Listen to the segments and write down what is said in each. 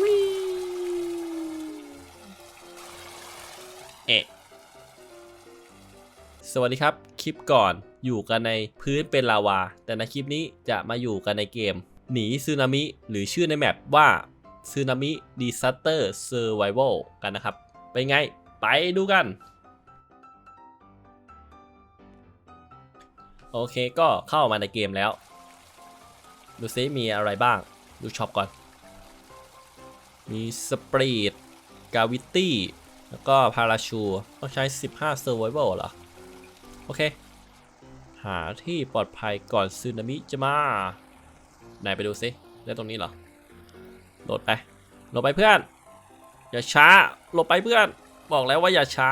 วิเอะสวัสดีครับ คลิปก่อนอยู่กันในพื้นเป็นลาวา แต่ในคลิปนี้จะมาอยู่กันในเกม หนีซึนามิหรือชื่อในแมปว่าซึนามิดีซัตเตอร์เซอร์ไวลกันนะครับเป็นไง ไปดูกัน โอเคก็เข้ามาในเกมแล้ว ดูซิมีอะไรบ้าง ดูช็อปก่อน มีสปรีดกาวิตี้แล้วก็พาราชูต้องใช้ 15 Survival เหรอ โอเค หาที่ปลอดภัยก่อนซึนามิจะมา ไหนไปดูซิได้ตรงนี้เหรอ โหลดไปโหลดไปเพื่อน อย่าช้าโหลบไปเพื่อน บอกแล้วว่าอย่าช้า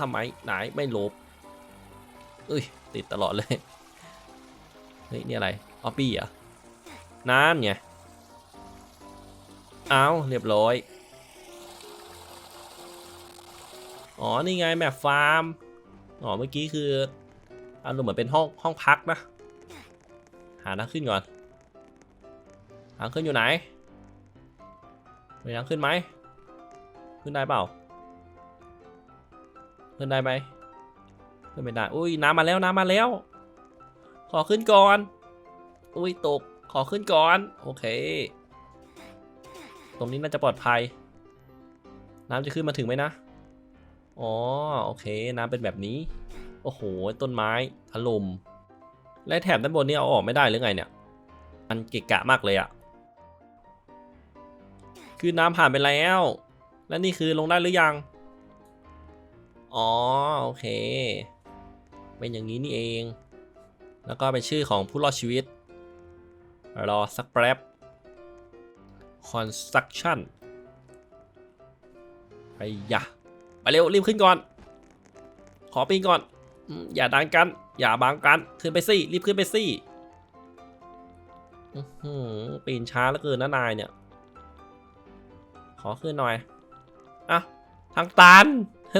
ทำไมไหนไม่โหลบเอ้ย ติดตลอดเลย เฮ้ย นี่อะไร ออปปี้เหรอะนั่นไง เอาเรียบร้อย อ๋อ นี่ไงแมปฟาร์ม อ๋อ เมื่อกี้คืออารมณ์เหมือนเป็นห้องห้องพักนะ หาทางขึ้นก่อน ทางขึ้นอยู่ไหน มีทางขึ้นไหม ขึ้นได้เปล่า ขึ้นได้ไหมขึ้นไม่ได้ อุ้ยน้ำมาแล้วน้ำมาแล้ว ขอขึ้นก่อน อุ้ยตก ขอขึ้นก่อน โอเค ตรงนี้น่าจะปลอดภัย น้ำจะขึ้นมาถึงไหมนะ อ๋อ โอเค น้ำเป็นแบบนี้ โอ้โห ต้นไม้ถล่มและแถบด้านบนนี่เอาออกไม่ได้หรือไงเนี่ย มันเกะกะมากเลยอะคือน้ำผ่านไปแล้ว และนี่คือลงได้หรือยัง อ๋อ โอเค เป็นอย่างนี้นี่เอง แล้วก็เป็นชื่อของผู้รอดชีวิต รอสักแป๊บ construction ไปยะไปเร็ว รีบขึ้นก่อน ขอปีนก่อน อย่าดันกัน อย่าบังกัน ขึ้นไปสิรีบขึ้นไปสิปีนช้าเหลือเกินนะนายเนี่ย ขอขึ้นหน่อยอะทางตัน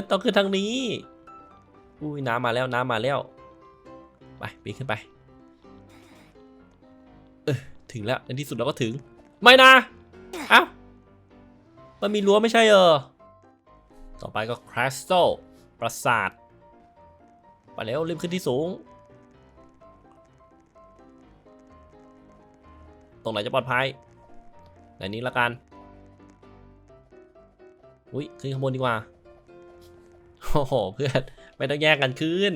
ต้องขึ้นทางนี้ อุ้ยน้ำมาแล้วน้ำมาแล้ว ไปปีนขึ้นไป เออถึงแล้วในที่สุดเราก็ถึง ไม่นะ อ้ามันมีรั้วไม่ใช่เออ ต่อไปก็คริสตัลปราสาท ไปแล้วรีบขึ้นที่สูง ตรงไหนจะปลอดภัย ไหนนี้ละกัน อุ้ยขึ้นข้างบนดีกว่า โอ้โห เพื่อน ไม่ต้องแย่งกันขึ้น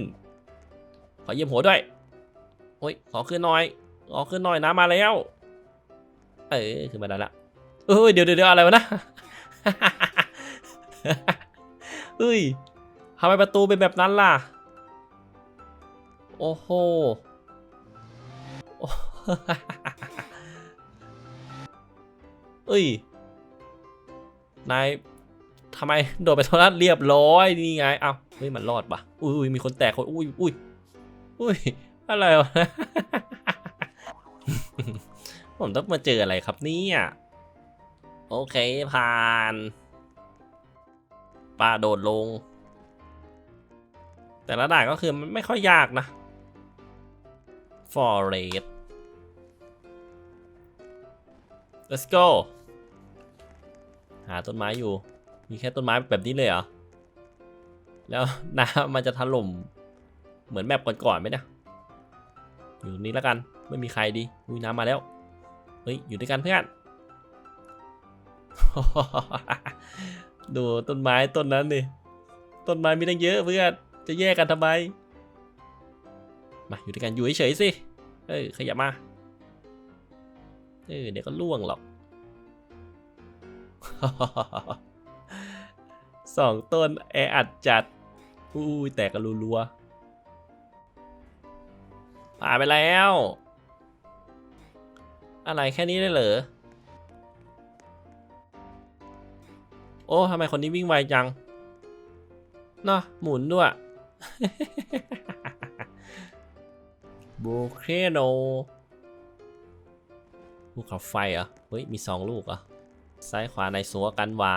ขอเยี่ยมหัวด้วย โอ้ย ขอขึ้นหน่อย ขอขึ้นหน่อยน้ำมาแล้ว เออขึ้นมาได้ละ เอ้ยเดี๋ยวเดี๋ยวอะไรวะนะเฮ้ยทำไมประตูเป็นแบบนั้นล่ะ โอ้โห้เอ้ย นายทำไมโดดไปตรงนั้นเรียบร้อยนี่ไง เอ้าเฮ้ยมันรอดปะอุ้ยอุ้ยมีคนแตกคนอุ้ยอุ้ยอุ้ยอะไรวะผมต้องมาเจออะไรครับเนี่ย โอเคผ่านป่าโดดลง แต่ละด่านก็คือมันไม่ค่อยยากนะ forest let's go หาต้นไม้อยู่ มีแค่ต้นไม้แบบนี้เลยเหรอ แล้วน้ำมันจะถล่มเหมือนแมปก่อนๆไหมเนะอยู่ตรงนี้แล้วกัน ไม่มีใครดีอุ้ยน้ำมาแล้ว เฮ้ย อยู่ด้วยกันเพื่อน ดูต้นไม้ต้นนั้นดิต้นไม้มีตั้งเยอะเพื่อนจะแยกกันทำไม มาอยู่ด้วยกันอยู่เฉยๆสิ เออขยับมา เออเดี๋ยวก็ล่วงหรอกสองต้นแออัดจัดอุ้ยแตกกันรัวๆผ่านไปแล้ว อะไรแค่นี้ได้เหรอ อ้ทำไมคนนี้วิ่งไวจังเนาะหมุนด้วยโบเคโนภูเขาไฟเหรอเฮ้ยมีสองลูกเหรอะซ้ายขวาในสัวกันวา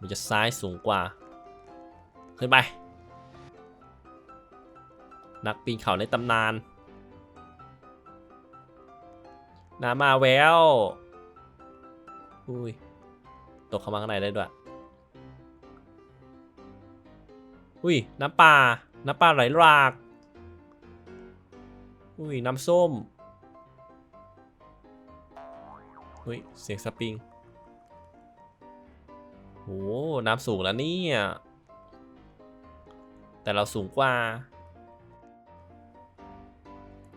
มันจะซ้ายสูงกว่า ขึ้นไป นักปีนเขาในตำนานน้ำมาแววอุ้ยตกเข้ามาข้างในได้ด้วย อุ้ยน้ำปลา น้ำปลาไหลหลาก อุ้ยน้ำส้ม อุ้ยเสียงสปริงโหน้ำสูงแล้วเนี่ย แต่เราสูงกว่า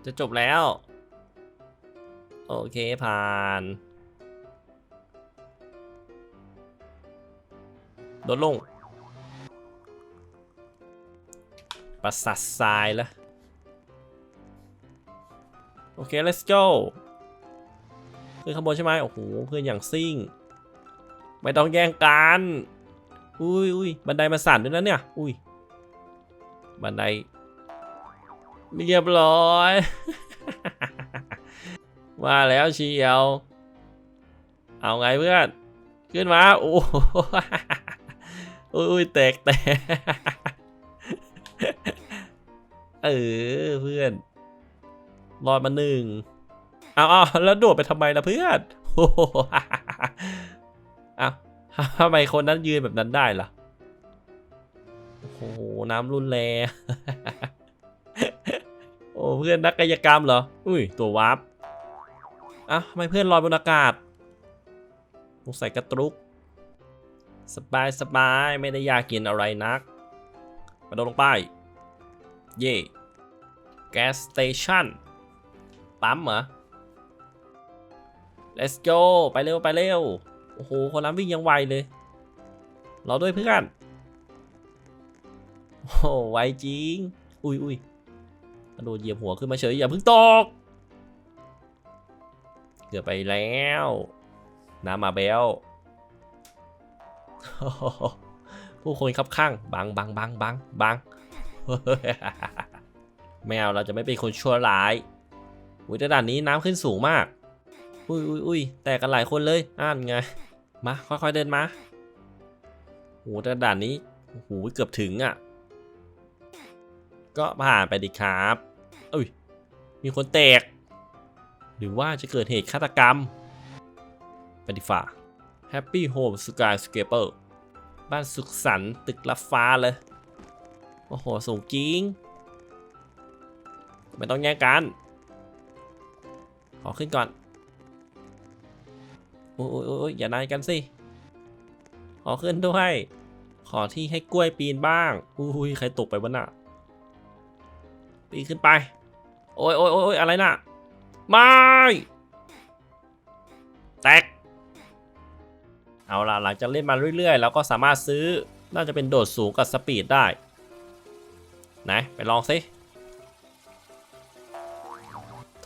จะจบแล้ว โอเคผ่านลดลง ประสาททรายล้วโอเค let's go ขึ้นข้างบนใช่ไหมโอ้โหเพื่อนอย่างซิ่ง ไม่ต้องแย่งกันอุ้ยอุ้ยบันไดมาสั่นด้วยนะเนี่ย อุ้ย บันไดเรียบร้อยมาแล้วเชียว เอาไงเพื่อน ขึ้นมา โอ้โหอุ้ยแตกแตก รอดมาหนึ่งเอาเอาแล้วโดดไปทำไมล่ะเพื่อนโอ้โหเอาทำไมคนนั้นยืนแบบนั้นได้ล่ะ โอ้โห น้ำรุนแรงโอ้เพื่อนนักกายกรรมเหรอ อุ้ย ตัววาร์ปอะทำไมเพื่อนลอยบนอากาศสงสัยกระตุก สบายสบายไม่ได้อยากกินอะไรนัก มาโดนลงไป เย่แก๊สสเตชัน ปั๊มเหรอ let's go ไปเร็วไปเร็ว โอ้โห คนนั้นวิ่งยังไวเลย เราด้วยเพื่อน โอ้โหไวจริง อุ้ยอุ้ยกระโดดเหยียบหัวขึ้นมาเฉย อย่าเพิ่งตก เกือบไปแล้ว น้ำมาเบลผู้คนคับข้างบังบังบังบังบังไม่เอาเราจะไม่เป็นคนชั่วร้าย อุ้ยแต่ด่านนี้น้ำขึ้นสูงมาก อุ้ยอุ้ยอุ้ยแตกกันหลายคนเลยอ่านไง มาค่อยๆเดินมาโหแต่ด่านนี้โอ้โหเกือบถึงอะ ก็ผ่านไปดิครับอุ้ย มีคนแตก หรือว่าจะเกิดเหตุฆาตกรรม ไปดิฝ่า Happy Home Skyscraper บ้านสุขสันต์ตึกลับฟ้าเลย โอ้โห สูงจริง ไม่ต้องแย่งกัน ขอขึ้นก่อนโอ้ยโอ้ยโอ้ยอย่านายกันสิ ขอขึ้นด้วย ขอที่ให้กล้วยปีนบ้าง อุ้ยใครตกไปวะน่ะ ปีนขึ้นไป โอ้ยโอ้ยโอ้ยอะไรน่ะ ไม่ แตก เอาล่ะหลังจากเล่นมาเรื่อยๆ แล้วก็สามารถซื้อ น่าจะเป็นโดดสูงกับสปีดได้ ไหน ไปลองสิ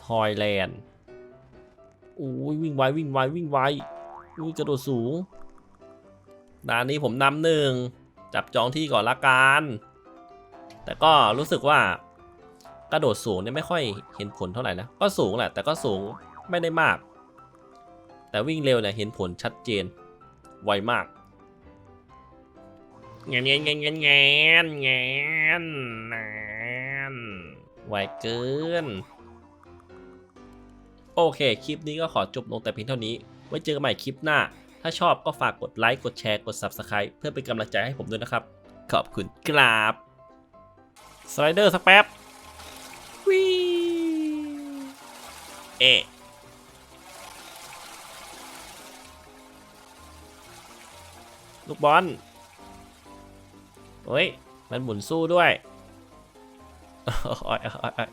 ทอยแลนด์ อุ้ยวิ่งไววิ่งไววิ่งไวอุ้ยกระโดดสูงด่านนี้ผมนำหนึ่งจับจองที่ก่อนละกัน แต่ก็รู้สึกว่ากระโดดสูงเนี่ยไม่ค่อยเห็นผลเท่าไหร่นะก็สูงแหละแต่ก็สูงไม่ได้มาก แต่วิ่งเร็วเนี่ยเห็นผลชัดเจนไวมากเงี้ยเงี้ยเงี้ยเงี้ยเงี้ยเงี้ยนไวเกิน โอเค คลิปนี้ก็ขอจบลงแต่เพียงเท่านี้ ไว้เจอกันใหม่คลิปหน้า ถ้าชอบก็ฝากกดไลค์ กดแชร์ กด Subscribe เพื่อเป็นกำลังใจให้ผมด้วยนะครับ ขอบคุณครับสไลเดอร์สักแป๊บวิเอะลูกบอลเฮ้ย มันหมุนสู้ด้วยอ้ยโอ้ยโอ้ย